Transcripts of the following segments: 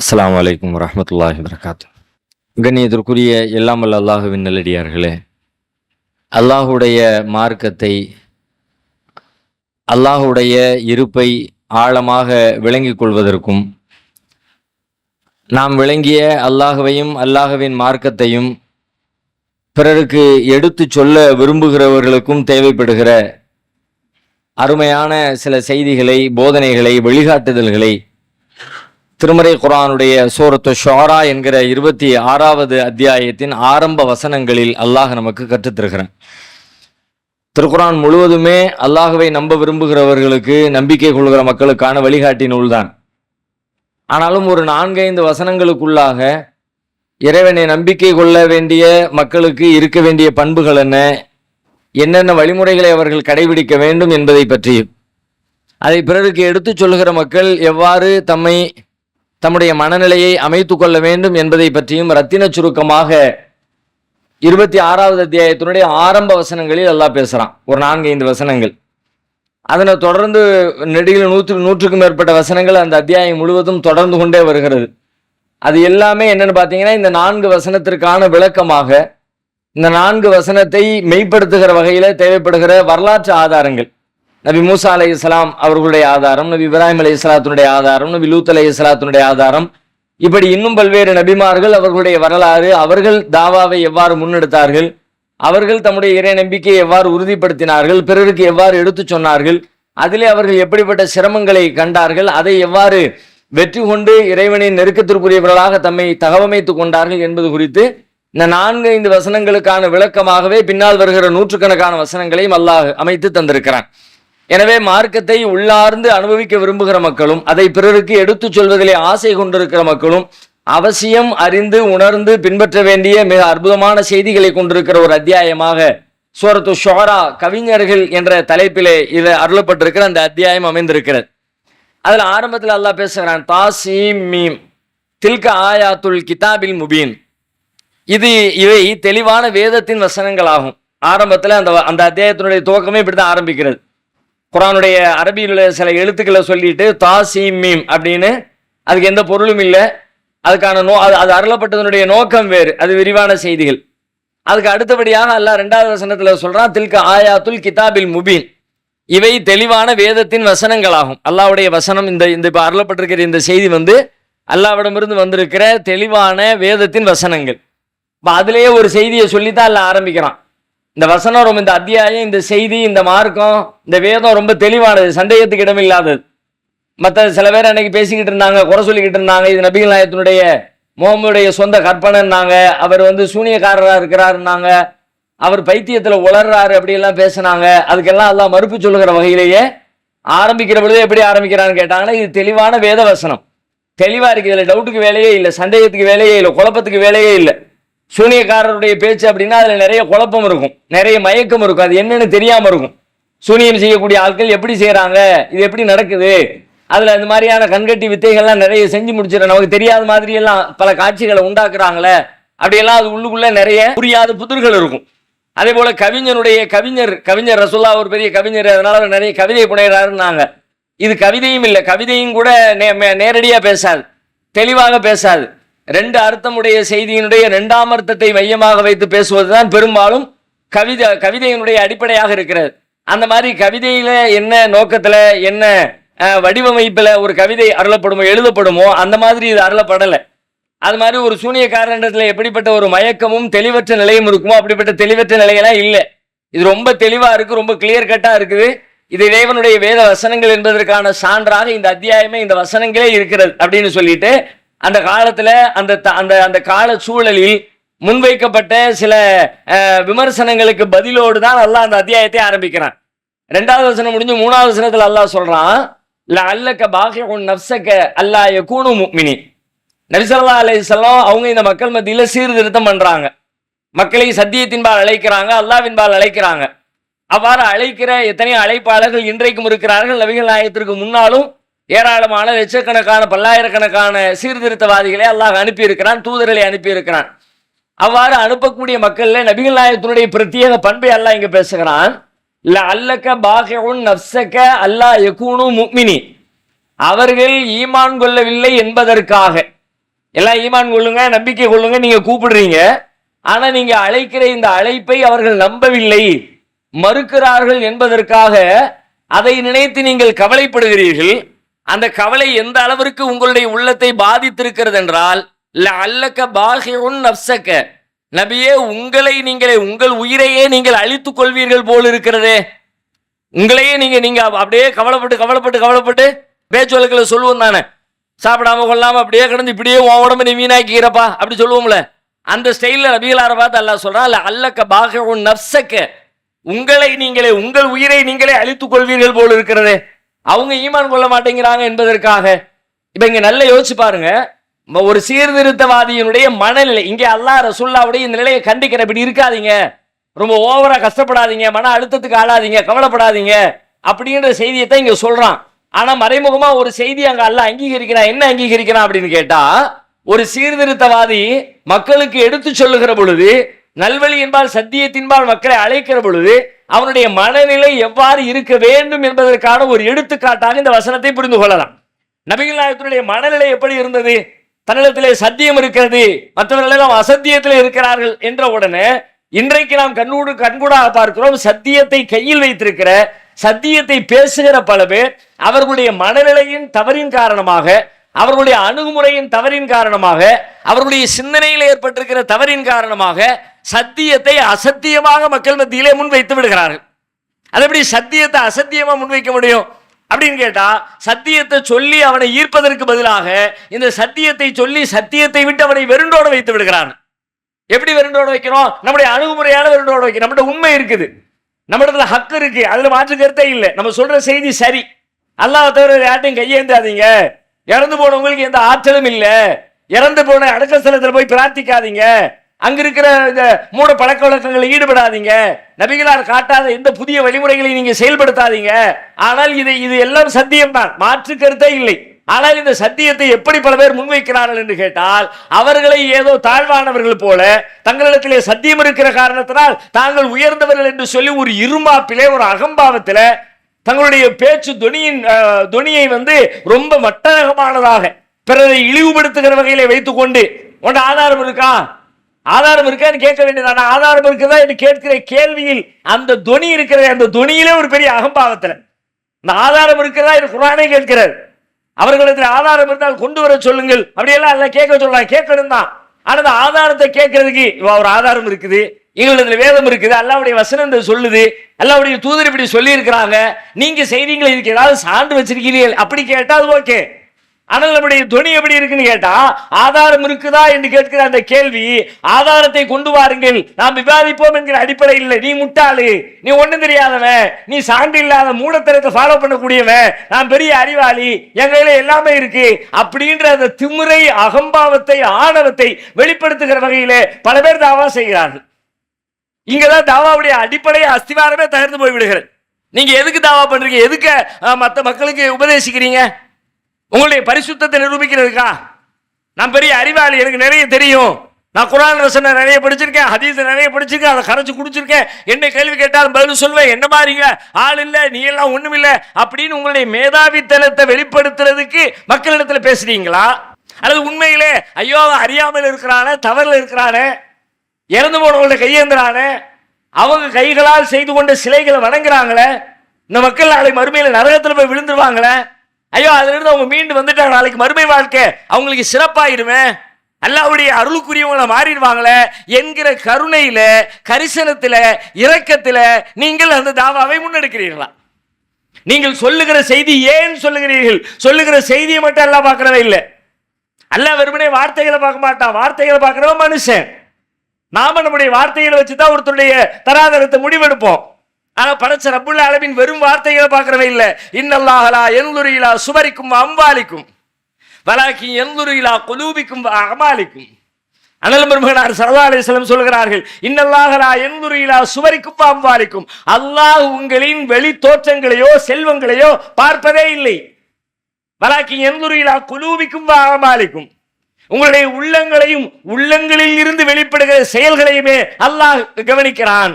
அஸ்லாம் அலைக்கும் வரமத்துல்லாஹி வரகாத்து கண்ணியத்திற்குரிய எல்லாம் அல்லாஹுவின் நல்லடியார்களே அல்லாஹுடைய மார்க்கத்தை அல்லாஹுடைய இருப்பை ஆழமாக விளங்கிக் கொள்வதற்கும் நாம் விளங்கிய அல்லாஹுவையும் அல்லாஹுவின் மார்க்கத்தையும் பிறருக்கு எடுத்துச் சொல்ல விரும்புகிறவர்களுக்கும் தேவைப்படுகிற அருமையான சில செய்திகளை போதனைகளை வழிகாட்டுதல்களை திருமறை குரானுடைய சூரத்து ஷோரா என்கிற இருபத்தி ஆறாவது அத்தியாயத்தின் ஆரம்ப வசனங்களில் அல்லாஹ் நமக்கு கற்றுத்தருகிறான். திருக்குரான் முழுவதுமே அல்லாஹுவை நம்ப விரும்புகிறவர்களுக்கு நம்பிக்கை கொள்கிற மக்களுக்கான வழிகாட்டி நூல்தான். ஆனாலும் ஒரு நான்கைந்து வசனங்களுக்குள்ளாக இறைவனை நம்பிக்கை கொள்ள வேண்டிய மக்களுக்கு இருக்க வேண்டிய பண்புகள் என்ன? என்னென்ன வழிமுறைகளை அவர்கள் கடைபிடிக்க வேண்டும் என்பதை பற்றியும். அதை பிறருக்கு எடுத்துச் சொல்லுகிற மக்கள் எவ்வாறு தம்மை தம்முடைய மனநிலையை அமைத்து கொள்ள வேண்டும் என்பதை பற்றியும் ரத்தின சுருக்கமாக இருபத்தி ஆறாவது அத்தியாயத்தினுடைய ஆரம்ப வசனங்களில் எல்லாம் பேசுகிறான் ஒரு நான்கு ஐந்து வசனங்கள். அதனை தொடர்ந்து நெடுகில் நூற்று நூற்றுக்கும் மேற்பட்ட வசனங்கள் அந்த அத்தியாயம் முழுவதும் தொடர்ந்து கொண்டே வருகிறது. அது எல்லாமே என்னன்னு பார்த்தீங்கன்னா இந்த நான்கு வசனத்திற்கான விளக்கமாக இந்த நான்கு வசனத்தை மெய்ப்படுத்துகிற வகையில் தேவைப்படுகிற வரலாற்று ஆதாரங்கள். நபி மூசா அலை இஸ்லாம் அவர்களுடைய ஆதாரம் நபி இப்ராஹிம் அலி இஸ்லாத்தினுடைய ஆதாரம் நபி லூத் அலை இஸ்லாத்தினுடைய ஆதாரம். இப்படி இன்னும் பல்வேறு நபிமார்கள் அவர்களுடைய வரலாறு அவர்கள் தாவாவை எவ்வாறு முன்னெடுத்தார்கள் அவர்கள் தம்முடைய இறை நம்பிக்கையை எவ்வாறு உறுதிப்படுத்தினார்கள் பிறருக்கு எவ்வாறு எடுத்துச் சொன்னார்கள் அதிலே அவர்கள் எப்படிப்பட்ட சிரமங்களை கண்டார்கள் அதை எவ்வாறு வெற்றி கொண்டு இறைவனின் நெருக்கத்திற்குரியவர்களாக தம்மை தகவமைத்துக் கொண்டார்கள் என்பது குறித்து இந்த நான்கு ஐந்து வசனங்களுக்கான விளக்கமாகவே பின்னால் வருகிற நூற்றுக்கணக்கான வசனங்களையும் அல்லாஹ் அமைத்து தந்திருக்கிறான். எனவே மார்க்கத்தை உள்ளார்ந்து அனுபவிக்க விரும்புகிற மக்களும் அதை பிறருக்கு எடுத்துச் சொல்வதிலே ஆசை கொண்டிருக்கிற மக்களும் அவசியம் அறிந்து உணர்ந்து பின்பற்ற வேண்டிய மிக அற்புதமான செய்திகளை கொண்டிருக்கிற ஒரு அத்தியாயமாக சூரத்து ஷோரா கவிஞர்கள் என்ற தலைப்பிலே இது அருளப்பட்டிருக்கிற அந்த அத்தியாயம் அமைந்திருக்கிறது. அதில் ஆரம்பத்தில் அல்லாஹ் பேசுகிறான் தாசீம் மீம் தில்க ஆயாத்துல் கிதாபில் முபீன். இது இவை தெளிவான வேதத்தின் வசனங்களாகும். ஆரம்பத்தில் அந்த அந்த அத்தியாயத்தினுடைய துவக்கமே இப்படி தான் ஆரம்பிக்கிறது. குரானுடைய அரபியில் உள்ள சில எழுத்துக்களை சொல்லிட்டு தாசீம் மீம் அப்படின்னு அதுக்கு எந்த பொருளும் இல்லை. அதுக்கான நோ அது அது அருளப்பட்டதனுடைய நோக்கம் வேறு. அது விரிவான செய்திகள். அதுக்கு அடுத்தபடியாக அல்லாஹ் ரெண்டாவது வசனத்தில் சொல்கிறான் தில்க ஆயாத்துல் கிதாபில் முபீன். இவை தெளிவான வேதத்தின் வசனங்களாகும். அல்லாவுடைய வசனம் இந்த இந்த இப்போ அருளப்பட்டிருக்கிற இந்த செய்தி வந்து அல்லாவிடமிருந்து வந்திருக்கிற தெளிவான வேதத்தின் வசனங்கள். இப்போ அதுலேயே ஒரு செய்தியை சொல்லித்தான் அல்ல ஆரம்பிக்கிறான். இந்த வசனம் ரொம்ப இந்த அத்தியாயம் இந்த செய்தி இந்த மார்க்கம் இந்த வேதம் ரொம்ப தெளிவானது சந்தேகத்துக்கு இடமில்லாதது. மற்ற சில பேர் அன்னைக்கு பேசிக்கிட்டு இருந்தாங்க குறை சொல்லிக்கிட்டு இருந்தாங்க இது நபிகள் நாயத்தினுடைய முகமுடைய சொந்த கற்பனைன்னாங்க அவர் வந்து சூனியக்காரராக இருக்கிறாருன்னாங்க அவர் பைத்தியத்தில் உளர்றாரு அப்படியெல்லாம் பேசினாங்க அதுக்கெல்லாம் எல்லாம் மறுப்பு சொல்லுகிற வகையிலேயே ஆரம்பிக்கிற பொழுது எப்படி ஆரம்பிக்கிறான்னு கேட்டாங்கன்னா இது தெளிவான வேத வசனம் தெளிவாக இருக்குது இதில் டவுட்டுக்கு வேலையே இல்லை சந்தேகத்துக்கு வேலையே இல்லை குழப்பத்துக்கு வேலையே இல்லை. சூனியக்காரருடைய பேச்சு அப்படின்னா அதில் நிறைய குழப்பம் இருக்கும். நிறைய மயக்கம் இருக்கும். அது என்னன்னு தெரியாமல் இருக்கும். சூனியம் செய்யக்கூடிய ஆட்கள் எப்படி செய்கிறாங்க இது எப்படி நடக்குது? அதில் இந்த மாதிரியான கண்கட்டி வித்தைகள்லாம் நிறைய செஞ்சு முடிச்சிடும் நமக்கு தெரியாத மாதிரியெல்லாம் பல காட்சிகளை உண்டாக்குறாங்களே. அப்படியெல்லாம் அது உள்ளுக்குள்ளே நிறைய புரியாத புதிர்கள் இருக்கும். அதே போல் கவிஞனுடைய கவிஞர் கவிஞர் ரசுல்லா ஒரு பெரிய கவிஞர். அதனால அவர் நிறைய கவிதை புனைகிறாருன்னாங்க இது கவிதையும் இல்லை. கவிதையும் கூட நே- நேரடியாக பேசாது. தெளிவாக பேசாது. ரெண்டு அர்த்தமுடைய செய்தியினுடைய ரெண்டாம் அர்த்தத்தை மையமாக வைத்து பேசுவதுதான் பெரும்பாலும் கவிதை கவிதையினுடைய அடிப்படையாக இருக்கிறது. அந்த மாதிரி கவிதையில என்ன நோக்கத்துல என்ன வடிவமைப்பில் வடிவமைப்புல ஒரு கவிதை அருளப்படுமோ எழுதப்படுமோ அந்த மாதிரி இது அருளப்படலை. அது மாதிரி ஒரு சூனியக்காரனிடத்துல எப்படிப்பட்ட ஒரு மயக்கமும் தெளிவற்ற நிலையும் இருக்குமோ அப்படிப்பட்ட தெளிவற்ற நிலையெல்லாம் இல்லை. இது ரொம்ப தெளிவாக இருக்குது ரொம்ப கிளியர் கட்டாக இருக்குது. இது இறைவனுடைய வேத வசனங்கள் என்பதற்கான சான்றாக இந்த அத்தியாயமே இந்த வசனங்களே இருக்கிறது அப்படின்னு சொல்லிட்டு அந்த காலத்தில் அந்த த- அந்த அந்த கால சூழலில் முன்வைக்கப்பட்ட சில விமர்சனங்களுக்கு பதிலோடு தான் அல்லாஹ் அந்த அத்தியாயத்தை ஆரம்பிக்கிறான். ரெண்டாவது வசனம் முடிஞ்சு மூணாவது வசனத்தில் அல்லாஹ் சொல்கிறான் சொல்றான் அல்லக்க பாகிய உன் நப்சக்க அல்லா யகூனு முக்மினி நபிசல்லா அலைஹிஸ்ஸலாம் அவங்க இந்த மக்கள் மத்தியில் சீர்திருத்தம் பண்ணுறாங்க மக்களை சத்தியத்தின்பால் அழைக்கிறாங்க அல்லாவின்பால் அழைக்கிறாங்க. அவ்வாறு அழைக்கிற எத்தனையோ அழைப்பாளர்கள் இன்றைக்கும் இருக்கிறார்கள் நபிகள் நாயகத்திற்கு முன்னாலும் ஏராளமான லட்சக்கணக்கான பல்லாயிரக்கணக்கான சீர்திருத்தவாதிகளை அல்லாஹ் அனுப்பியிருக்கிறான் தூதர்களை அனுப்பியிருக்கிறான். அவ்வாறு அனுப்பக்கூடிய மக்கள்ல நபிகள் நாயகத்தினுடைய பிரத்யேக பண்பை அல்லாஹ் இங்க பேசுகிறான். இல்ல அல்லக்க பாகவுன் நப்சக்க அல்லாஹ் யகூனு முக்மினி அவர்கள் ஈமான் கொள்ளவில்லை என்பதற்காக. எல்லாம் ஈமான் கொள்ளுங்க நம்பிக்கை கொள்ளுங்க நீங்க கூப்பிடுறீங்க. ஆனா நீங்க அழைக்கிற இந்த அழைப்பை அவர்கள் நம்பவில்லை. மறுக்கிறார்கள் என்பதற்காக அதை நினைத்து நீங்கள் கவலைப்படுகிறீர்கள். அந்த கவலை எந்த அளவிற்கு உங்களுடைய உள்ளத்தை பாதித்திருக்கிறது என்றால் அல்லக்க பாகியுன் நப்சக்க நபியே உங்களை நீங்களே உங்கள் உயிரையே நீங்கள் அழித்துக் கொள்வீர்கள் போல் இருக்கிறதே. உங்களையே நீங்க நீங்க அப்படியே கவலைப்பட்டு கவலைப்பட்டு கவலைப்பட்டு பேச்சு வழக்கில் சொல்லுவோம் தானே சாப்பிடாம கொள்ளாம அப்படியே கிடந்து இப்படியே உன் உடம்பு நீ வீணாக்கிறப்பா அப்படி சொல்லுவோம்ல அந்த ஸ்டைலில் ரபிகளார பார்த்து அல்லா சொல்றான் இல்ல அல்லக்க உன் நப்சக்க உங்களை நீங்களே உங்கள் உயிரை நீங்களே அழித்துக் கொள்வீர்கள் போல் இருக்கிறதே. அவங்க ஈமான் கொள்ள மாட்டேங்கிறாங்க என்பதற்காக. இப்ப இங்க நல்லா யோசிச்சு பாருங்க. ஒரு சீர்திருத்தவாதியினுடைய மனநிலை இங்கே அல்லா ரசுல்லாவுடைய இந்த நிலையை கண்டிக்கிற இப்படி இருக்காதீங்க. ரொம்ப ஓவரா கஷ்டப்படாதீங்க மன அழுத்தத்துக்கு ஆளாதீங்க கவலைப்படாதீங்க அப்படின்ற செய்தியை தான் இங்க சொல்றான். ஆனா மறைமுகமா ஒரு செய்தி அங்க அல்ல அங்கீகரிக்கிறான். என்ன அங்கீகரிக்கிறான் அப்படின்னு கேட்டா ஒரு சீர்திருத்தவாதி மக்களுக்கு எடுத்து சொல்லுகிற பொழுது நல்வழி என்பால் சத்தியத்தின்பால் மக்களை அழைக்கிற பொழுது அவனுடைய மனநிலை எவ்வாறு இருக்க வேண்டும் என்பதற்கான ஒரு எடுத்துக்காட்டாக இந்த வசனத்தை புரிந்து கொள்ளலாம். நபிகள் நாயகத்தினுடைய மனநிலை எப்படி இருந்தது? தன்னிடத்திலே சத்தியம் இருக்கிறது. மற்றவர்கள் எல்லாம் அசத்தியத்தில் இருக்கிறார்கள் என்ற உடனே இன்றைக்கு நாம் கண்ணூடு கண்கூடாக பார்க்கிறோம் சத்தியத்தை கையில் வைத்திருக்கிற சத்தியத்தை பேசுகிற பல பேர் அவர்களுடைய மனநிலையின் தவறின் காரணமாக அவர்களுடைய அணுகுமுறையின் தவறின் காரணமாக அவர்களுடைய சிந்தனையில் ஏற்பட்டிருக்கிற தவறின் காரணமாக சத்தியத்தை அசத்தியமாக மக்கள் மத்தியிலே முன்வைத்து விடுகிறார்கள். அது எப்படி சத்தியத்தை அசத்தியமாக முன்வைக்க முடியும்? அப்படின்னு கேட்டால் சத்தியத்தை சொல்லி அவனை ஈர்ப்பதற்கு பதிலாக இந்த சத்தியத்தை சொல்லி சத்தியத்தை விட்டு அவனை வெருண்டோட வைத்து விடுகிறான். எப்படி வெருண்டோட வைக்கிறோம்? நம்முடைய அணுகுமுறையான வெருண்டோட வைக்கிறோம். நம்மகிட்ட உண்மை இருக்குது. நம்மிடத்துல ஹக்கு இருக்கு. அதில் மாற்று கருத்தே இல்லை. நம்ம சொல்ற செய்தி சரி. அல்லாஹ் தவிர யார்ட்டையும் கையேந்தாதீங்க. இறந்து போனவங்களுக்கு எந்த ஆற்றலும் இல்லை. இறந்து போன அடக்க ஸ்தலத்தில் போய் பிரார்த்திக்காதீங்க. அங்க இருக்கிற இந்த மூட பழக்க வழக்கங்களில் ஈடுபடாதீங்க. நபிகளார் காட்டாத எந்த புதிய வழிமுறைகளை நீங்க செயல்படுத்தாதீங்க. ஆனால் இது இது எல்லாம் சத்தியம்தான். மாற்று கருத்தே இல்லை. ஆனால் இந்த சத்தியத்தை எப்படி பல பேர் முன்வைக்கிறார்கள் என்று கேட்டால் அவர்களை ஏதோ தாழ்வானவர்கள் போல தங்களிடத்திலே சத்தியம் இருக்கிற காரணத்தினால் தாங்கள் உயர்ந்தவர்கள் என்று சொல்லி ஒரு இருமாப்பிலே ஒரு அகம்பாவத்தில் தங்களுடைய பேச்சு துணியின் துணியை வந்து ரொம்ப மட்டரகமானதாக பிறரை இழிவுபடுத்துகிற வகையிலே வைத்துக்கொண்டு உன்ட ஆதாரம் இருக்கா? ஆதாரம் இருக்கான்னு கேட்க வேண்டியதான ஆதாரம் இருக்குதா என்று கேட்கிற கேள்வியில் அந்த துணி இருக்கிற அந்த துணியிலே ஒரு பெரிய அகம்பாவத்தில். இந்த ஆதாரம் இருக்கிறதா என்று குரானே கேட்கிறார். அவர்களிடத்தில் ஆதாரம் இருந்தால் கொண்டு வர சொல்லுங்கள். அப்படியெல்லாம் எல்லாம் கேட்க சொல்லலாம் கேட்கணும் தான். ஆனால் அந்த ஆதாரத்தை கேட்கறதுக்கு இவ ஒரு ஆதாரம் இருக்குது. எங்களிடத்துல வேதம் இருக்குது. அல்லாவுடைய வசனம் சொல்லுது. அல்லாவுடைய தூதர் இப்படி சொல்லி இருக்கிறாங்க நீங்க செய்றீங்களா? இதுக்கு ஏதாவது சான்று வச்சிருக்கிறீர்கள். அப்படி கேட்டால் அது ஓகே. ஆனால் நம்முடைய துணி எப்படி இருக்குன்னு கேட்டா ஆதாரம் இருக்குதா என்று கேட்கிற அந்த கேள்வி ஆதாரத்தை கொண்டு வாருங்கள். நாம் விவாதிப்போம் என்கிற அடிப்படையில் இல்லை நீ முட்டாளு நீ ஒண்ணும் தெரியாதவன் நீ சான்று இல்லாத மூடத்தனத்தை ஃபாலோ பண்ணக்கூடியவன் நான் பெரிய அறிவாளி என் கையில எல்லாமே இருக்கு. அப்படின்ற அந்த திமுறை அகம்பாவத்தை ஆணவத்தை வெளிப்படுத்துகிற வகையிலே பல பேர் தாவா செய்கிறார்கள். இங்கதான் தாவாவுடைய அடிப்படை அஸ்திவாரமே தகர்ந்து போய் விடுகிறது நீங்க எதுக்கு தாவா பண்றீங்க? எதுக்கு மற்ற மக்களுக்கு உபதேசிக்கிறீங்க? உங்களுடைய பரிசுத்தத்தை நிரூபிக்கிறதுக்கா? நான் பெரிய அறிவாளி எனக்கு நிறைய தெரியும். நான் குரான் ரசனை நிறைய படிச்சிருக்கேன் ஹதீஸ் நிறைய படிச்சிருக்கேன் அதை கரைச்சி குடிச்சிருக்கேன். என்ன கேள்வி கேட்டாலும் பதில் சொல்வேன். என்ன மாதிரிங்க ஆள் இல்லை நீ எல்லாம் ஒன்றும் இல்லை அப்படின்னு உங்களுடைய மேதாவித்தனத்தை வெளிப்படுத்துறதுக்கு மக்களிடத்தில் பேசுறீங்களா? அல்லது உண்மையிலே ஐயோ அவன் அறியாமல் இருக்கிறானே தவறில் இருக்கிறானே இறந்து போனவங்கள்ட்ட கையேந்துறானே அவங்க கைகளால் செய்து கொண்ட சிலைகளை வணங்குறாங்களே இந்த மக்கள் நாளை மறுமையில் நரகத்தில் போய் விழுந்துருவாங்களே ஐயோ அதுலேருந்து அவங்க மீண்டு வந்துட்டாங்க. நாளைக்கு மறுமை வாழ்க்கை. அவங்களுக்கு சிறப்பாயிருமே. அல்லாவுடைய அருளுக்குரியவங்களை மாறிடுவாங்களே என்கிற கருணையில கரிசனத்தில் இரக்கத்தில் நீங்கள் அந்த தாவாவை முன்னெடுக்கிறீர்களா? நீங்கள் சொல்லுகிற செய்தி ஏன் சொல்லுகிறீர்கள்? சொல்லுகிற செய்தியை மட்டும் எல்லாம் பார்க்கறதே இல்லை. அல்ல வெறுமனே வார்த்தைகளை பார்க்க மாட்டான். வார்த்தைகளை பார்க்குறவன் மனுஷன். நாம நம்முடைய வார்த்தைகளை வச்சு தான் ஒருத்தருடைய தராதரத்தை முடிவெடுப்போம். ஆனால் படைச்ச ரப்புள்ள அளவின் வெறும் வார்த்தைகளை பார்க்கறவே இல்லை. இன்னல்லாஹலா எந்துருகிலா சுபரிக்கும் அம்பாலிக்கும் வலாக்கி எந்துருகிலா கொலூபிக்கும் அமாலிக்கும். அனல் பெருமகனார் சரதா அலிஸ்லம் சொல்கிறார்கள் இன்னல்லாகலா எந்துருகிலா சுவரிக்கும் அம்பாலிக்கும் அல்லாஹ் உங்களின் வெளி தோற்றங்களையோ செல்வங்களையோ பார்ப்பதே இல்லை. வலாக்கி எந்துருகிலா குலூபிக்கும் அமாலிக்கும். உங்களுடைய உள்ளங்களையும் உள்ளங்களில் இருந்து வெளிப்படுகிற செயல்களையுமே அல்லாஹ் கவனிக்கிறான்.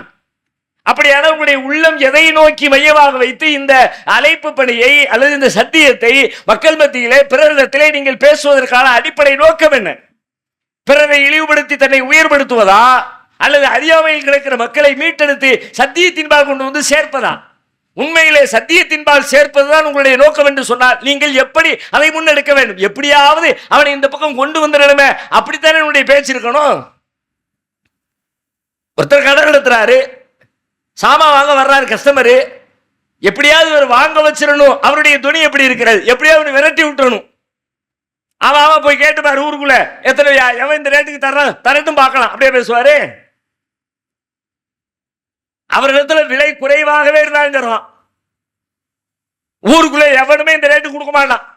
அப்படியான உங்களுடைய உள்ளம் எதை நோக்கி மையமாக வைத்து இந்த அழைப்பு பணியை அல்லது இந்த சத்தியத்தை மக்கள் மத்தியிலே பிறரிடத்திலே நீங்கள் பேசுவதற்கான அடிப்படை நோக்கம் என்ன? பிறரை இழிவுபடுத்தி தன்னை உயர்படுத்துவதா? அல்லது அறியாமையில் கிடக்கிற மக்களை மீட்டெடுத்து சத்தியத்தின்பால் கொண்டு வந்து சேர்ப்பதா? உண்மையிலே சத்தியத்தின்பால் சேர்ப்பதுதான் உங்களுடைய நோக்கம் என்று சொன்னால் நீங்கள் எப்படி அதை முன்னெடுக்க வேண்டும்? எப்படியாவது அவனை இந்த பக்கம் கொண்டு வந்துடணுமே அப்படித்தானே உன்னுடைய பேச்சு இருக்கணும்? ஒருத்தர் கடன் நடத்துறாரு சாமான் வாங்க வர்றாரு கஸ்டமரு எப்படியாவது ஒரு வாங்க வச்சிடணும். அவருடைய துணி எப்படி இருக்கிறது? எப்படியாவது அவனை விரட்டி விட்டுறணும். அவன் அவன் போய் கேட்டுப்பாரு ஊருக்குள்ள. எத்தனை எவன் இந்த ரேட்டுக்கு தர்றான் தரட்டும் பார்க்கலாம். அப்படியே பேசுவாரு. அவரிடத்துல விலை குறைவாகவே இருந்தாலும் ஊருக்குள்ளே ஊருக்குள்ள எவனுமே இந்த ரேட்டு கொடுக்க மாட்டான்.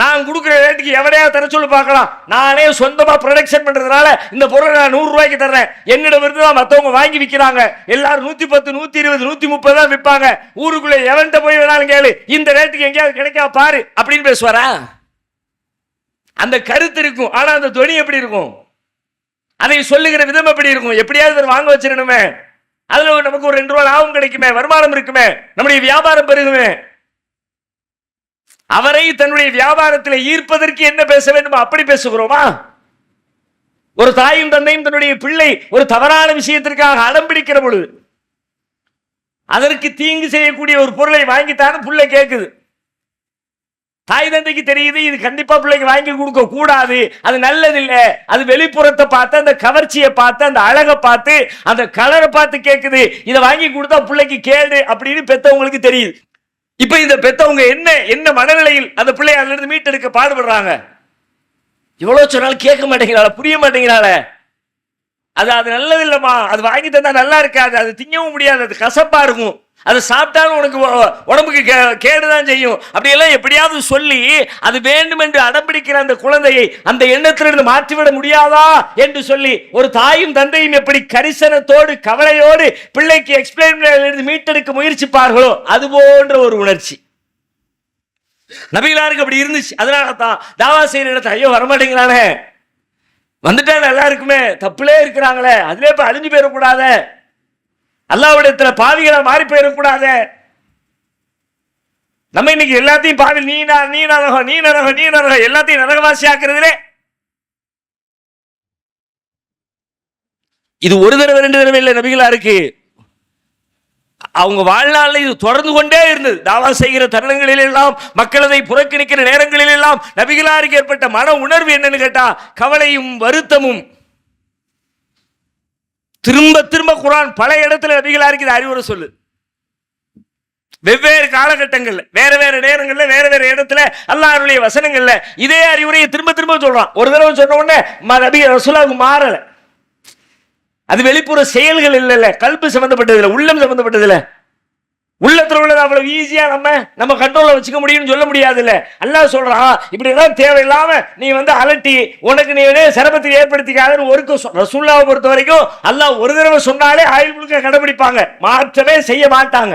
நான் கொடுக்குற ரேட்டுக்கு எவனையா தர சொல்லி பார்க்கலாம். நானே சொந்தமாக ப்ரொடக்ஷன் பண்ணுறதுனால இந்த பொருளை நான் நூறுரூவாய்க்கு தர்றேன். என்னிடம் இருந்து தான் மற்றவங்க வாங்கி விற்கிறாங்க எல்லாரும் நூற்றி பத்து நூற்றி இருபது நூற்றி முப்பது தான் விற்பாங்க ஊருக்குள்ளே எவன்கிட்ட போய் வேணாலும் கேளு. இந்த ரேட்டுக்கு எங்கேயாவது கிடைக்கா பாரு அப்படின்னு பேசுவாரா? அந்த கருத்து இருக்கும். ஆனால் அந்த துணி எப்படி இருக்கும்? அதை சொல்லுகிற விதம் எப்படி இருக்கும்? எப்படியாவது வாங்க வச்சிடணுமே. அதில் நமக்கு ஒரு ரெண்டு ரூபா லாபம் கிடைக்குமே. வருமானம் இருக்குமே. நம்முடைய வியாபாரம் பெருகுமே. அவரை தன்னுடைய வியாபாரத்தில் ஈர்ப்பதற்கு என்ன பேச வேண்டுமோ அப்படி பேசுகிறோமா? ஒரு தாயும் தந்தையும் தன்னுடைய பிள்ளை ஒரு தவறான விஷயத்திற்காக அடம்பிடிக்கிற பொழுது அதற்கு தீங்கு செய்யக்கூடிய ஒரு பொருளை வாங்கித்தானே பிள்ளை கேட்குது தாய் தந்தைக்கு தெரியுது இது கண்டிப்பா பிள்ளைக்கு வாங்கி கொடுக்க கூடாது அது நல்லது இல்ல அது வெளிப்புறத்தை பார்த்து அந்த கவர்ச்சியை பார்த்து அந்த அழகை பார்த்து அந்த கலரை பார்த்து கேட்குது இதை வாங்கி கொடுத்தா பிள்ளைக்கு கேடு அப்படின்னு பெத்தவங்களுக்கு தெரியுது. இப்ப இந்த பெத்தவங்க என்ன என்ன மனநிலையில் அந்த பிள்ளைய அதுல இருந்து மீட்டெடுக்க பாடுபடுறாங்க? எவ்வளவு சொன்னாலும் கேட்க மாட்டேங்கிறாள புரிய மாட்டேங்கிறாள. அது அது நல்லது இல்லம்மா. அது வாங்கி தந்தா நல்லா இருக்காது. அது திங்கவும் முடியாது. அது கசப்பா இருக்கும். அதை சாப்பிட்டாலும் உனக்கு உடம்புக்கு கே- கேடுதான் செய்யும். அப்படியெல்லாம் எப்படியாவது சொல்லி அது வேண்டும் என்று அடம்பிடிக்கிற அந்த குழந்தையை அந்த எண்ணத்திலிருந்து மாற்றிவிட முடியாதா என்று சொல்லி ஒரு தாயும் தந்தையும் எப்படி கரிசனத்தோடு கவலையோடு பிள்ளைக்கு எக்ஸ்பிளைன் மீட்டெடுக்க முயற்சிப்பார்களோ அது போன்ற ஒரு உணர்ச்சி. நபிகளாருக்கு அப்படி இருந்துச்சு. அதனால தான் தாவா செய்யற இடத்துல ஐயோ வரமாட்டேங்கிறானே. வந்துட்டா நல்லா இருக்குமே தப்புலே இருக்கிறாங்களே. அதுலேயே இப்போ அழிஞ்சு போயிடக்கூடாத. அல்லாவிடத்துல பாவிகளா மாறி போயிடக்கூடாத. நம்ம இன்னைக்கு எல்லாத்தையும் பாவி நீ நான் நீ நரகம் நீ நரகம் நீ நரகம் எல்லாத்தையும் நரகவாசி ஆக்குறதுலே இது ஒரு தடவை ரெண்டு தடவை இல்லை நபிகளா இருக்கு. அவங்க வாழ்நாளில் இது தொடர்ந்து கொண்டே இருந்தது. தாவா செய்கிற தருணங்களில் எல்லாம் மக்களதை புறக்கணிக்கிற நேரங்களில் எல்லாம் நபிகளாருக்கு ஏற்பட்ட மன உணர்வு என்னன்னு கேட்டா கவலையும் வருத்தமும் திரும்ப திரும்ப குரான் பல இடத்துல நபிகளாருக்கு இருக்குது அறிவுரை சொல்லு. வெவ்வேறு காலகட்டங்கள்ல வேற வேற நேரங்கள்ல வேற வேற இடத்துல அல்லாருடைய வசனங்கள்ல இதே அறிவுரையை திரும்ப திரும்ப சொல்றான். ஒரு தடவை சொன்ன உடனே ம- நபி ரசூலாவுக்கு மாறல. அது வெளிப்புற செயல்கள் இல்லைல்ல கல்பு சம்பந்தப்பட்டதுல உள்ளம் சம்பந்தப்பட்டதுல உள்ளத்துல உள்ளது அவ்வளவு ஈஸியா நம்ம நம்ம கண்ட்ரோல்ல வச்சுக்க முடியும்னு சொல்ல முடியாதுல்ல. அல்லாஹ் சொல்றான் இப்படி எல்லாம் தேவையில்லாம நீ வந்து அலட்டி உனக்கு நீ வந்து சிரமத்தை ஏற்படுத்திக்காதன்னு ஒரு ரசூல்லாவை பொறுத்த வரைக்கும் அல்லாஹ் ஒரு தடவை சொன்னாலே ஆயுள் முழுக்க கடைபிடிப்பாங்க. மாற்றமே செய்ய மாட்டாங்க.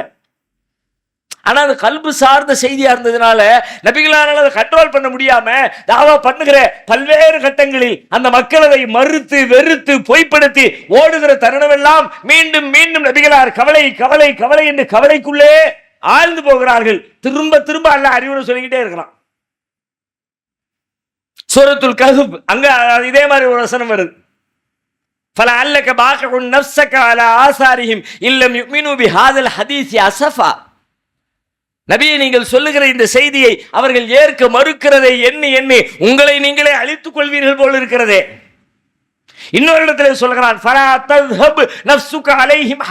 ஆனால் அது கல்பு சார்ந்த செய்தியாக இருந்ததுனால நபிகளானால் அதை கண்ட்ரோல் பண்ண முடியாமல் தாவா பண்ணுகிற பல்வேறு கட்டங்களில் அந்த மக்கள் அதை மறுத்து வெறுத்து பொய்ப்படுத்தி ஓடுகிற தருணமெல்லாம் மீண்டும் மீண்டும் நபிகளார் கவலை கவலை கவலை என்று கவலைக்குள்ளே ஆழ்ந்து போகிறார்கள். திரும்ப திரும்ப அல்ல அறிவுரை சொல்லிக்கிட்டே இருக்கிறான். சூரத்துல் கஹப் அங்க இதே மாதிரி ஒரு வசனம் வருது. பல அல்லக்க பாக்க நப்சக்க அல ஆசாரிஹிம் இல்லம் யுமினு பி ஹாதல் ஹதீஸ் அசஃபா நபியை நீங்கள் சொல்லுகிற இந்த செய்தியை அவர்கள் ஏற்க மறுக்கிறதை எண்ணி எண்ணி உங்களை நீங்களே அழித்துக் கொள்வீர்கள் போல் இருக்கிறதே. இன்னொரு இடத்துல சொல்கிறான் "ஃபலா அலைஹிம்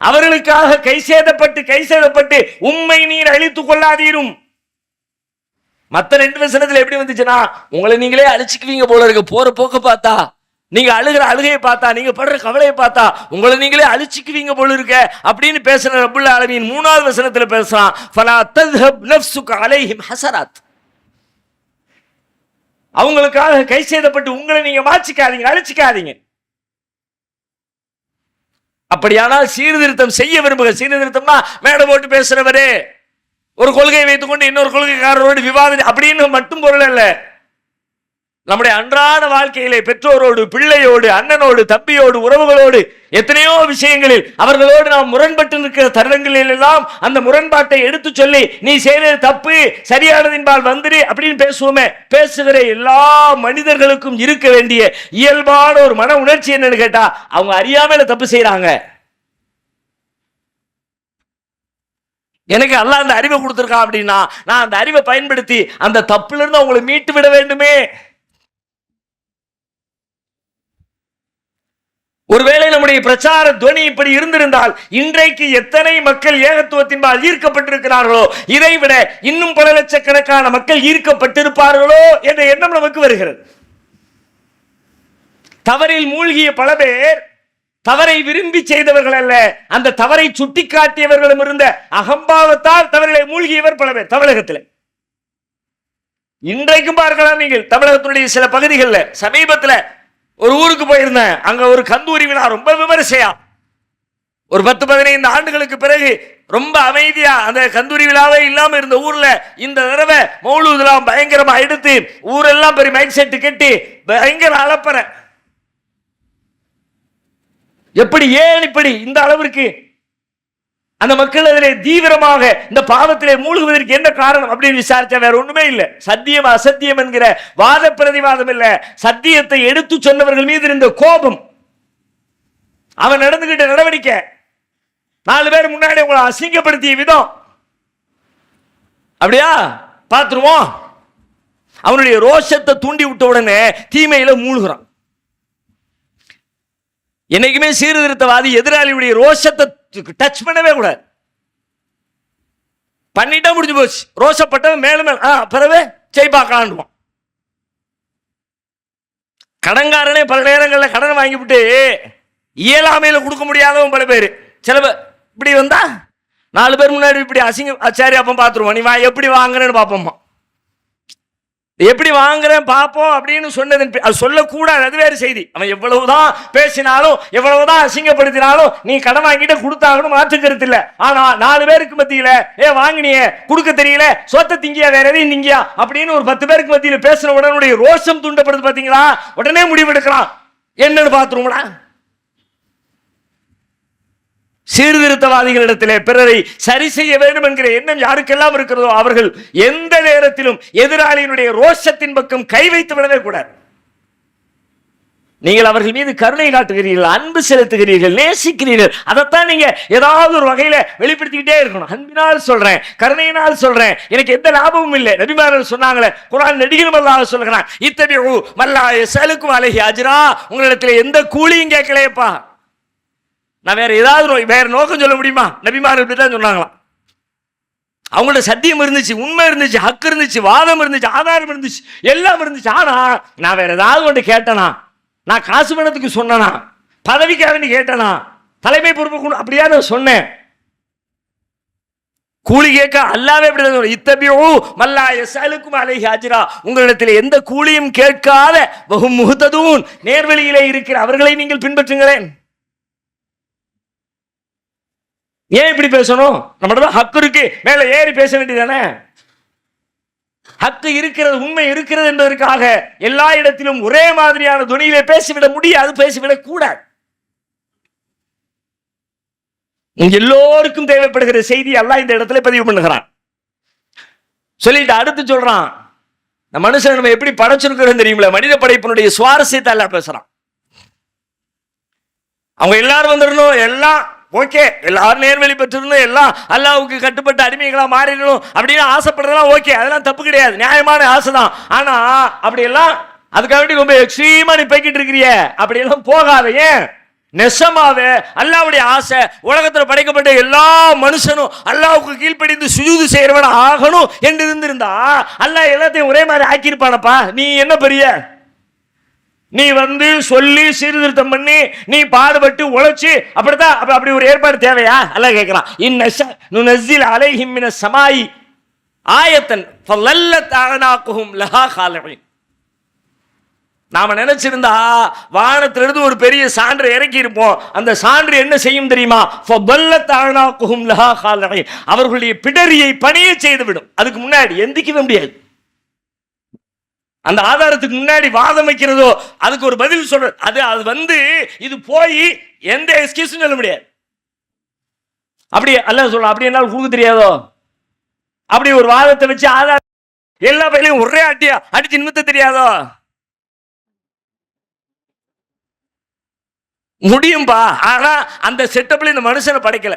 அவர்களுக்காக கை சேதப்பட்டு கை சேதப்பட்டு உண்மை நீர் அழித்துக் கொள்ளாதீரும். மற்ற ரெண்டு வசனத்தில் எப்படி வந்துச்சுன்னா உங்களை நீங்களே அழிச்சுக்குவீங்க போல இருக்கு போற போக்க பார்த்தா. நீங்க அழுகிற அழுகையை பார்த்தா நீங்க படுற கவலையை பார்த்தா உங்களை நீங்களே அழிச்சிக்குவீங்க போல இருக்க அப்படின்னு பேசுற ரப்புல் ஆலமீன் மூணாவது வசனத்துல பேசுகிறான் ஃபலா தத்ஹப் நஃப்சுக அலைஹிம் ஹசராத். அவங்களுக்காக கை செய்தப்பட்டு உங்களை நீங்க மாச்சிக்காதீங்க அழிச்சிக்காதீங்க. அப்படியானால் சீர்திருத்தம் செய்ய விரும்புக. சீர்திருத்தம்னா மேடை போட்டு பேசுறவரே. ஒரு கொள்கையை வைத்துக்கொண்டு இன்னொரு கொள்கைக்காரரோடு விவாதம் அப்படின்னு மட்டும் பொருள் இல்லை நம்முடைய அன்றாட வாழ்க்கையிலே பெற்றோரோடு பிள்ளையோடு அண்ணனோடு தம்பியோடு உறவுகளோடு எத்தனையோ விஷயங்களில் அவர்களோடு நாம் முரண்பட்டு நிற்கிற தருணங்களில் எல்லாம் அந்த முரண்பாட்டை எடுத்து சொல்லி நீ செய்தது தப்பு சரியானதின்பால் வந்துரு அப்படின்னு பேசுவோமே. பேசுகிற எல்லா மனிதர்களுக்கும் இருக்க வேண்டிய இயல்பான ஒரு மன உணர்ச்சி என்னன்னு கேட்டா அவங்க அறியாமல தப்பு செய்யறாங்க எனக்கு எல்லாம் அந்த அறிவை கொடுத்துருக்கான் அப்படின்னா நான் அந்த அறிவை பயன்படுத்தி அந்த தப்புல இருந்து அவங்களை மீட்டு விட வேண்டுமே. ஒருவேளை நம்முடைய பிரச்சார துவனி இப்படி இருந்திருந்தால் இன்றைக்கு எத்தனை மக்கள் ஏகத்துவத்தின்பால் ஈர்க்கப்பட்டிருக்கிறார்களோ இதை விட இன்னும் பல லட்சக்கணக்கான மக்கள் ஈர்க்கப்பட்டிருப்பார்களோ என்ற எண்ணம் நமக்கு வருகிறது. தவறில் மூழ்கிய பல பேர் தவறை விரும்பி செய்தவர்கள் அல்ல அந்த தவறை சுட்டிக்காட்டியவர்களும் இருந்த அகம்பாவத்தால் தவறிலே மூழ்கியவர் பல பேர் தமிழகத்தில். இன்றைக்கும் பார்க்கலாம் நீங்கள் தமிழகத்தினுடைய சில பகுதிகளில் சமீபத்தில் ஒரு ஊருக்கு போயிருந்தேன். அங்க ஒரு கந்தூரி விழா ரொம்ப விமரிசையா. ஒரு பத்து பதினைந்து ஆண்டுகளுக்கு பிறகு ரொம்ப அமைதியா அந்த கந்தூரி விழாவே இல்லாம இருந்த ஊர்ல இந்த தடவை மௌலூதெல்லாம் பயங்கரமா எடுத்து ஊரெல்லாம் பெரிய மைக் செட்டு கட்டி பயங்கர அளப்பற எப்படி ஏன் இப்படி? இந்த அளவிற்கு அந்த மக்கள் அதிலே தீவிரமாக இந்த பாவத்திலே மூழ்குவதற்கு என்ன காரணம் அப்படின்னு விசாரிச்சா வேற ஒண்ணுமே இல்லை. சத்தியம் அசத்தியம் என்கிற வாத பிரதிவாதம் இல்ல. சத்தியத்தை எடுத்து சொன்னவர்கள் மீது இருந்த கோபம். அவன் நடந்துகிட்ட நடவடிக்கை. நாலு பேர் முன்னாடி உங்களை அசிங்கப்படுத்திய விதம். அப்படியா? பார்த்துருவோம். அவனுடைய ரோஷத்தை தூண்டி விட்ட உடனே தீமையில மூழ்கிறான். என்னைக்குமே சீர்திருத்தவாதி எதிராளியுடைய ரோஷத்தை டச் பண்ணவே கூடாது. பண்ணிட்டா முடிஞ்சு போச்சு. ரோசப்பட்டவன் மேலும் மேலும் ஆ பிறவே செய் பார்க்கலான்டுவான் கடன்காரனே பல நேரங்களில் கடன் வாங்கிவிட்டு இயலாமையில் கொடுக்க முடியாதவன் பல பேர். சில பேர் இப்படி வந்தா நாலு பேர் முன்னாடி இப்படி அசிங்க ஆ, சரி அப்போ பார்த்துருவோம். நீ வா எப்படி வாங்குறேன்னு பார்ப்போம்மா. எப்படி வாங்குறேன் பார்ப்போம் அப்படின்னு சொன்னதன் அது சொல்லக்கூடாது அது வேறு செய்தி. அவன் எவ்வளவுதான் பேசினாலும் எவ்வளவுதான் அசிங்கப்படுத்தினாலும் நீ கடன் வாங்கிட்டு கொடுத்தாகணும் மாற்றுக்கிறது இல்லை. ஆனா நாலு பேருக்கு மத்தியில ஏ வாங்கினியே கொடுக்க தெரியல சொத்த திங்கியா வேற எதையும் திங்கியா? அப்படின்னு ஒரு பத்து பேருக்கு மத்தியில் பேசுன உடனுடைய ரோஷம் தூண்டப்படுது பாத்தீங்களா? உடனே முடிவெடுக்கிறான். என்னன்னு பாத்துருவோம்டா சீர்திருத்தவாதிகளிடத்திலே பிறரை சரி செய்ய வேண்டும் என்கிற எண்ணம் யாருக்கெல்லாம் இருக்கிறதோ அவர்கள் எந்த நேரத்திலும் எதிராளியினுடைய ரோஷத்தின் பக்கம் கை வைத்து விடவே கூடாது. நீங்கள் அவர்கள் மீது கருணை காட்டுகிறீர்கள் அன்பு செலுத்துகிறீர்கள் நேசிக்கிறீர்கள். அதைத்தான் நீங்க ஏதாவது ஒரு வகையில வெளிப்படுத்திக்கிட்டே இருக்கணும். அன்பினால் சொல்றேன் கருணையினால் சொல்றேன். எனக்கு எந்த லாபமும் இல்லை. நபிமார்கள் சொன்னாங்களே குரான் நடிகரும் அல்லாத சொல்கிறான் இத்தனை மல்லாய செலுக்கும் அழகி அஜிரா. உங்களிடத்துல எந்த கூலியும் கேட்கலையப்பா. நான் வேற ஏதாவது நோய் வேற நோக்கம் சொல்ல முடியுமா? நபிமார்கள் இப்படி தான் சொன்னாங்களாம். அவங்கள்ட்ட சத்தியம் இருந்துச்சு உண்மை இருந்துச்சு ஹக்கு இருந்துச்சு வாதம் இருந்துச்சு ஆதாரம் இருந்துச்சு எல்லாம் இருந்துச்சு. ஆனா நான் வேற ஏதாவது ஒன்று கேட்டனா? நான் காசு பணத்துக்கு சொன்னனா? பதவிக்காக வேண்டி கேட்டனா? தலைமை பொறுப்பு அப்படியா நான் சொன்னேன். கூலி கேட்க அல்லாவே இப்படி தான் சொல்றான். இத்தபியூ மல்லா எஸ்அலுக்கும் அலைஹி உங்களிடத்தில் எந்த கூலியும் கேட்காத வகு முகத்ததும் நேர்வழியிலே இருக்கிற அவர்களை நீங்கள் பின்பற்றுங்களேன். ஏன் இப்படி பேசணும்? நம்மகிட்ட ஹக்கு இருக்கு. மேல ஏறி பேச வேண்டியதானே ஹக்கு இருக்கிறது உண்மை இருக்கிறது என்பதற்காக எல்லா இடத்திலும் ஒரே மாதிரியான துணியிலே பேசிவிட முடியாது பேசிவிடக் கூடாது. எல்லோருக்கும் தேவைப்படுகிற செய்தி எல்லாம் இந்த இடத்துல பதிவு பண்ணுகிறான். சொல்லிட்டு அடுத்து சொல்றான் இந்த மனுஷன் நம்ம எப்படி படைச்சிருக்கிறோம் தெரியுமில்ல? மனித படைப்பினுடைய சுவாரஸ்யத்தை எல்லாம் பேசுறான். அவங்க எல்லாரும் வந்துடணும் எல்லாம் ஓகே எல்லாரும் நேர்வழி பெற்றிருந்தோம் எல்லாம் அல்லாவுக்கு கட்டுப்பட்ட அடிமைகளாக மாறிடணும் அப்படின்னு ஆசைப்படுறதெல்லாம் ஓகே அதெல்லாம் தப்பு கிடையாது நியாயமான ஆசை தான் ஆனால் அப்படியெல்லாம் அதுக்காக வேண்டி ரொம்ப எக்ஸ்ட்ரீமா நீ போய்கிட்டு இருக்கிறிய அப்படியெல்லாம் போகாத ஏன்? நெசமாவே அல்லாவுடைய ஆசை உலகத்தில் படைக்கப்பட்ட எல்லா மனுஷனும் அல்லாவுக்கு கீழ்ப்படிந்து சுஜூது செய்யறவன் ஆகணும் என்று இருந்திருந்தா அல்லாஹ் எல்லாத்தையும் ஒரே மாதிரி ஆக்கியிருப்பானப்பா. நீ என்ன பெரிய? நீ வந்து சொல்லி சீர்திருத்தம் பண்ணி நீ பாடுபட்டு உழைச்சி அப்படித்தான் அப்ப அப்படி ஒரு ஏற்பாடு தேவையா? அல்ல கேட்கிறான். இன்ன நுனஸ்ஸில் சமாயி ஆயத்தன் லஹா காலின் நாம நினைச்சிருந்தா வானத்திலிருந்து ஒரு பெரிய சான்று இறக்கி இருப்போம். அந்த சான்று என்ன செய்யும் தெரியுமா? லஹா அவர்களுடைய பிடரியை பணிய செய்துவிடும். அதுக்கு முன்னாடி எந்திக்கவே முடியாது. அந்த ஆதாரத்துக்கு முன்னாடி வாதம் வைக்கிறதோ அதுக்கு ஒரு பதில் சொல்ற அது அது வந்து இது போய் எந்த எக்ஸ்கியூஸும் சொல்ல முடியாது. அப்படி அல்ல சொல்ல அப்படி என்னால் கூக தெரியாதோ? அப்படி ஒரு வாதத்தை வச்சு ஆதார எல்லா பையிலையும் ஒரே அட்டியா அடிச்சு நிமித்த தெரியாதோ? முடியும்பா. ஆனா அந்த செட்டப்ல இந்த மனுஷனை படைக்கல.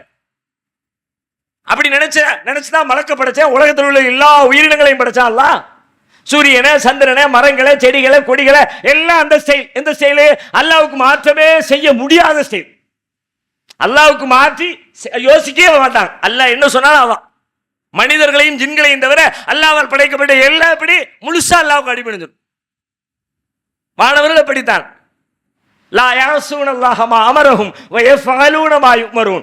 அப்படி நினைச்ச நினைச்சுதான் மலக்க படைச்சேன் உலகத்தில் உள்ள எல்லா உயிரினங்களையும் படைச்சான்லாம் சூரியனை சந்திரனை மரங்களை செடிகளை கொடிகளை எல்லாம் அந்த ஸ்டைல் எந்த ஸ்டைலு அல்லாவுக்கு மாற்றமே செய்ய முடியாத ஸ்டைல் அல்லாவுக்கு மாற்றி செ- யோசிக்கவே மாட்டான். அல்லாஹ் என்ன சொன்னாலும் அவன் மனிதர்களையும் ஜின்களையும் தவிர அல்லாவால் படைக்கப்பட்ட எல்லா படி முழுசா அல்லாவுக்கு அடிபணிஞ்சிடும் மாணவர்கள் படித்தான் லா யாசூன் அல்லாஹமா அமரகும் வயஃபஅலூன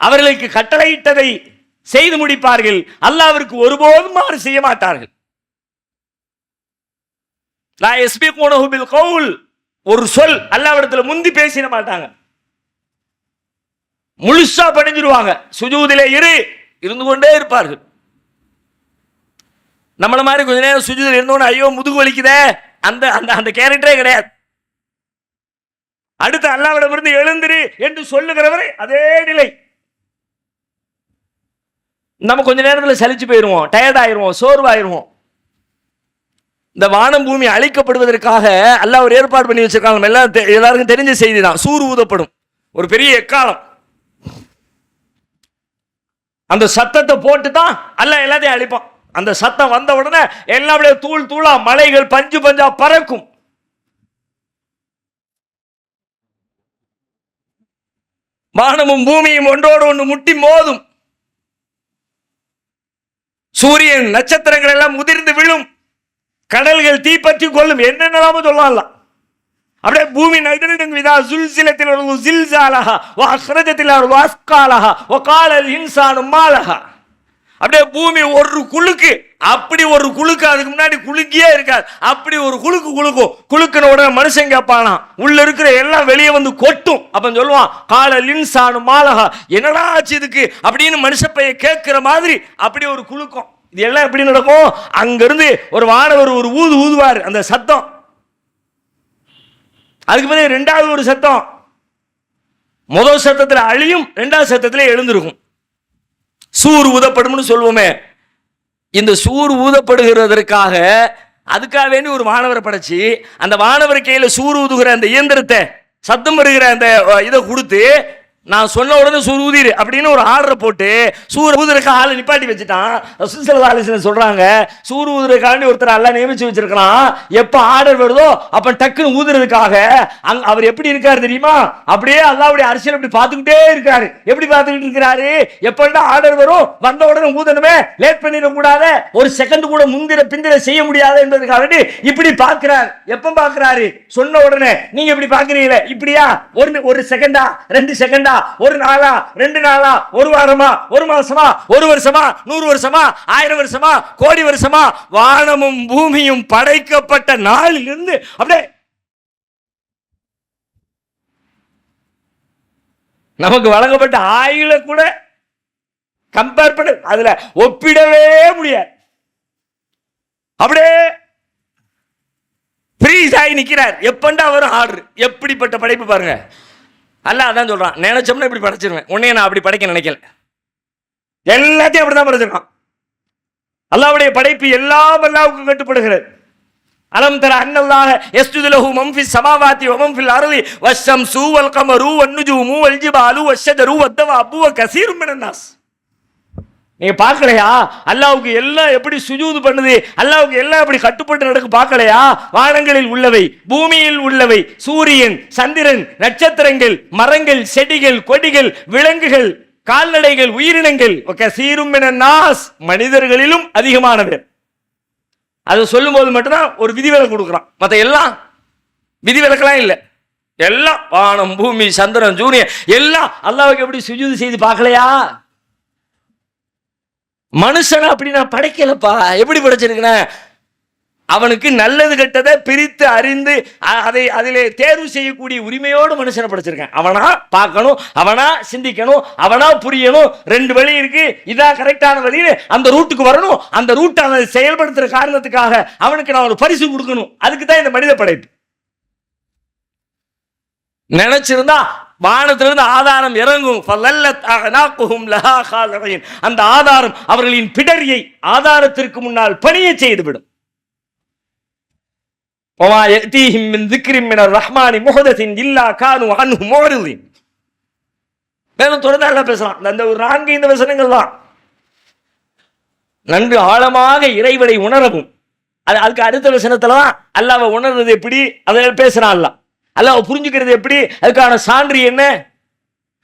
அவர்களுக்கு கட்டளையிட்டதை செய்து முடிப்பார்கள். அல்லாவிற்கு ஒருபோதும் மாறு செய்ய மாட்டார்கள். லா எஸ்பி பில் கவுல் ஒரு சொல் அல்லாவிடத்தில் முந்தி பேசிட மாட்டாங்க. முழுசா பணிஞ்சிருவாங்க சுஜூதிலே இரு இருந்து கொண்டே இருப்பார்கள். நம்மள மாதிரி கொஞ்ச நேரம் சுஜூதில் இருந்தோன்னு ஐயோ முதுகு வலிக்குதே. அந்த அந்த அந்த கேரக்டரே கிடையாது. அடுத்து அல்லாவிடமிருந்து எழுந்திரு என்று சொல்லுகிறவரை அதே நிலை. நம்ம கொஞ்ச நேரத்தில் சலிச்சு போயிடுவோம் டயர்ட் ஆயிருவோம் சோர்வாயிருவோம். இந்த வானம் பூமி அழிக்கப்படுவதற்காக அல்லாஹ் ஒரு ஏற்பாடு பண்ணி வச்சிருக்காங்க. நம்ம எல்லாம் தெ- எல்லாருக்கும் தெரிஞ்ச செய்தி தான் சூறு ஊதப்படும். ஒரு பெரிய எக்காலம். அந்த சத்தத்தை போட்டு தான் அல்லாஹ் எல்லாத்தையும் அழிப்பான். அந்த சத்தம் வந்த உடனே எல்லாம் அப்படியே தூள் தூளா மலைகள் பஞ்சு பஞ்சா பறக்கும். வானமும் பூமியும் ஒன்றோடு ஒன்று முட்டி மோதும். சூரியன் நட்சத்திரங்கள் எல்லாம் உதிர்ந்து விழும். கடல்கள் தீப்பற்றி கொள்ளும். என்னென்னலாம சொல்லலாம். அப்படியே பூமி நடுநடுங்கும் இதா சுல்சிலத்தில் ஒரு சில்சாலஹா வா அக்ரஜத்தில் ஒரு அஸ்காலஹா ஓ காலல் இன்சானும் மாலஹா. அப்படியே பூமி ஒரு குலுக்கு அப்படி ஒரு குழுக்கு அதுக்கு முன்னாடி குலுக்கியே இருக்காது. அப்படி ஒரு குலுக்கு குலுக்கும் குழுக்கின உடனே மனுஷன் கேட்பானா உள்ள இருக்கிற எல்லாம் வெளியே வந்து கொட்டும். அப்ப சொல்லுவான் கால லின்சானு மாலகா என்னடா ஆச்சு இதுக்கு? அப்படின்னு மனுஷ பைய கேட்கிற மாதிரி அப்படி ஒரு குலுக்கும் இது எல்லாம் எப்படி நடக்கும்? அங்கிருந்து ஒரு வானவர் ஒரு ஊது ஊதுவார் அந்த சத்தம். அதுக்கு பிறகு ரெண்டாவது ஒரு சத்தம். முதல் சத்தத்தில் அழியும் ரெண்டாவது சத்தத்தில் எழுந்திருக்கும். சூர் ஊதப்படும்னு சொல்லுவோமே இந்த சூர் ஊதப்படுகிறதற்காக அதுக்காக வேண்டி ஒரு மாணவரை படைச்சி அந்த மாணவர் கையில் சூர் ஊதுகிற அந்த இயந்திரத்தை சத்தம் வருகிற அந்த இதை கொடுத்து நான் சொன்ன உடனே சூர் ஊதிரு அப்படின்னு ஒரு ஆர்டரை போட்டு சூர் ஊதுறதுக்கு ஆளை நிப்பாட்டி வச்சுட்டான். சுசல சொல்றாங்க. சூர் ஊதுறதுக்காண்டி ஒருத்தர் எல்லாம் நியமிச்சு வச்சிருக்கலாம் எப்ப ஆர்டர் வருதோ அப்ப டக்குன்னு ஊதுறதுக்காக அங் அவர் எப்படி இருக்காரு தெரியுமா? அப்படியே அல்லாவுடைய அரசியல் அப்படி பார்த்துக்கிட்டே இருக்காரு. எப்படி பார்த்துக்கிட்டு இருக்கிறாரு? எப்படா ஆர்டர் வரும்? வந்த உடனே ஊதணுமே? லேட் பண்ணிடக்கூடாத. ஒரு செகண்ட் கூட முந்திர பிந்திர செய்ய முடியாது என்பதற்காக இப்படி பார்க்கிறார். எப்போ பார்க்கிறாரு? சொன்ன உடனே. நீங்கள் இப்படி பார்க்குறீங்களே? இப்படியா? ஒரு ஒரு செகண்டா ரெண்டு செகண்டா ஒரு நாளா ரெண்டு நாளா ஒரு வாரமா ஒரு மாசமா ஒரு வருஷமா நூறு வருஷமா ஆயிரம் வருஷமா கோடி வருஷமா வானமும் பூமியும் படைக்கப்பட்ட நாளிலிருந்து அப்படியே நமக்கு வழங்கப்பட்ட ஆயுள கூட கம்பேர் பண்ண அதுல ஒப்பிடவே முடியாது. அப்படியே ஃப்ரீஸ் ஆகி நிற்கிறார் எப்பண்டா வரும் ஆர்டர் எப்படிப்பட்ட படைப்பு பாருங்க. அல்லாஹ் அதான் சொல்கிறான் நினைச்சோம்னா இப்படி படைச்சிருவேன். உன்னைய நான் அப்படி படைக்க நினைக்கல. எல்லாத்தையும் அப்படிதான் படைச்சிருக்கான். அல்லாவுடைய படைப்பு எல்லாம் அல்லாவுக்கும் கட்டுப்படுகிறது. அலம் தர அன்னல்லாஹ யஸ்ஜுது லஹு மன் ஃபிஸ் ஃபில் வ வஷம் ஃபில் அர்தி வஷ்ஷம்சு வல் கமரு வன் நுஜூமு வல் ஜிபாலு வஷ்ஷஜரு வத்தவாபு வ கஸீரும் மினன் நாஸ். நீங்க பார்க்கலையா? அல்லாவுக்கு எல்லாம் எப்படி சுஜூது பண்ணுது? அல்லாவுக்கு எல்லாம் எப்படி கட்டுப்பட்டு நடக்கு பார்க்கலையா? வானங்களில் உள்ளவை பூமியில் உள்ளவை சூரியன் சந்திரன் நட்சத்திரங்கள் மரங்கள் செடிகள் கொடிகள் விலங்குகள் கால்நடைகள் உயிரினங்கள். சீரும் என நாஸ் மனிதர்களிலும் அதிகமானவர். அதை சொல்லும்போது மட்டும்தான் ஒரு விதிவிலக்கு கொடுக்குறான். மற்ற எல்லாம் விதிவிலக்கெல்லாம் இல்லை. எல்லாம் வானம் பூமி சந்திரன் சூரியன் எல்லாம் அல்லாவுக்கு எப்படி சுஜூது செய்து பார்க்கலையா? மனுஷனை அப்படி நான் படைக்கலப்பா. எப்படி படைச்சிருக்கிறேன் அவனுக்கு நல்லது கெட்டதை பிரித்து அறிந்து அதை அதிலே தேர்வு செய்யக்கூடிய உரிமையோடு மனுஷனை படைச்சிருக்கேன். அவனா பார்க்கணும் அவனா சிந்திக்கணும் அவனா புரியணும். ரெண்டு வழி இருக்கு. இதான் கரெக்டான வழியில் அந்த ரூட்டுக்கு வரணும். அந்த ரூட்டை அவன் செயல்படுத்துற காரணத்துக்காக அவனுக்கு நான் ஒரு பரிசு கொடுக்கணும். அதுக்கு தான் இந்த மனித படைப்பு. நினைச்சிருந்தா வானத்திலிருந்து ஆதாரம் இறங்கும். அந்த ஆதாரம் அவர்களின் பிடரியை ஆதாரத்திற்கு முன்னால் பணிய செய்துவிடும். ரஹ்மானி முகதத்தின் இல்லா கானு அனு மோருதீன் மேலும் தொடர்ந்து நல்லா பேசலாம் அந்த ஒரு நான்கு ஐந்து வசனங்கள் தான் நன்கு ஆழமாக இறைவனை உணரவும். அது அதுக்கு அடுத்த வசனத்துல தான் அல்லாவை உணர்றது எப்படி? அதை பேசுறான் அல்லாஹ். அல்ல புரிஞ்சுக்கிறது எப்படி? அதுக்கான சான்று என்ன?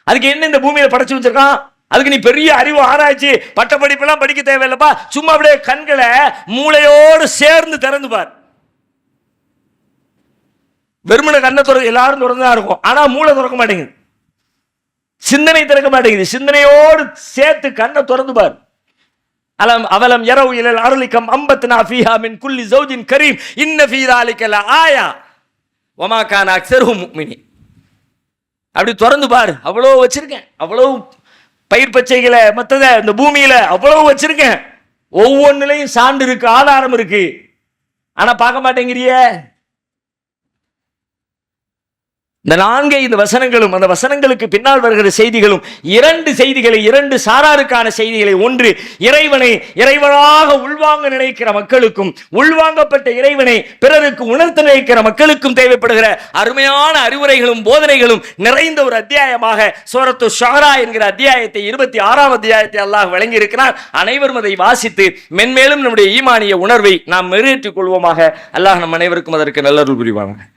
அதுக்கு என்ன இந்த பூமியில படைச்சு வச்சிருக்கான்? அதுக்கு நீ பெரிய அறிவு ஆராய்ச்சி பட்ட பட்டப்படிப்பெல்லாம் படிக்க தேவையில்லப்பா. சும்மா அப்படியே கண்களை மூளையோடு சேர்ந்து திறந்து பார். வெறுமனை கண்ணை துற எல்லாரும் திறந்துதான் இருக்கும். ஆனால் மூளை திறக்க மாட்டேங்குது. சிந்தனை திறக்க மாட்டேங்குது. சிந்தனையோடு சேர்த்து கண்ணை திறந்து பார். அலம் அவலம் இரவு இலல் அருளிக்கம் அம்பத் நாஃபிஹா மின் குல்லி ஜௌஜின் கரீம். இன்ன ஃபீதாலிக்கல ஆயா. லஆயா வமா கான அக்ஸருஹும் அப்படி திறந்து பாரு. அவ்வளோ வச்சுருக்கேன். அவ்வளோ பயிர் பச்சைகளை மற்றத இந்த பூமியில் அவ்வளோ வச்சுருக்கேன். ஒவ்வொன்றுலையும் சான்று இருக்குது ஆதாரம் இருக்குது ஆனால் பார்க்க மாட்டேங்கிறியே? இந்த நான்கே இந்த வசனங்களும் அந்த வசனங்களுக்கு பின்னால் வருகிற செய்திகளும் இரண்டு செய்திகளை இரண்டு சாராருக்கான செய்திகளை ஒன்று இறைவனை இறைவனாக உள்வாங்க நினைக்கிற மக்களுக்கும் உள்வாங்கப்பட்ட இறைவனை பிறருக்கு உணர்த்த நினைக்கிற மக்களுக்கும் தேவைப்படுகிற அருமையான அறிவுரைகளும் போதனைகளும் நிறைந்த ஒரு அத்தியாயமாக சோரத்து ஷாரா என்கிற அத்தியாயத்தை இருபத்தி ஆறாம் அத்தியாயத்தை அல்லாஹ் வழங்கி இருக்கிறார் அனைவரும் அதை வாசித்து மென்மேலும் நம்முடைய ஈமானிய உணர்வை நாம் மெருகேற்றிக் கொள்வோமாக. அல்லாஹ் நம் அனைவருக்கும் அதற்கு நல்லருள் புரிவாங்க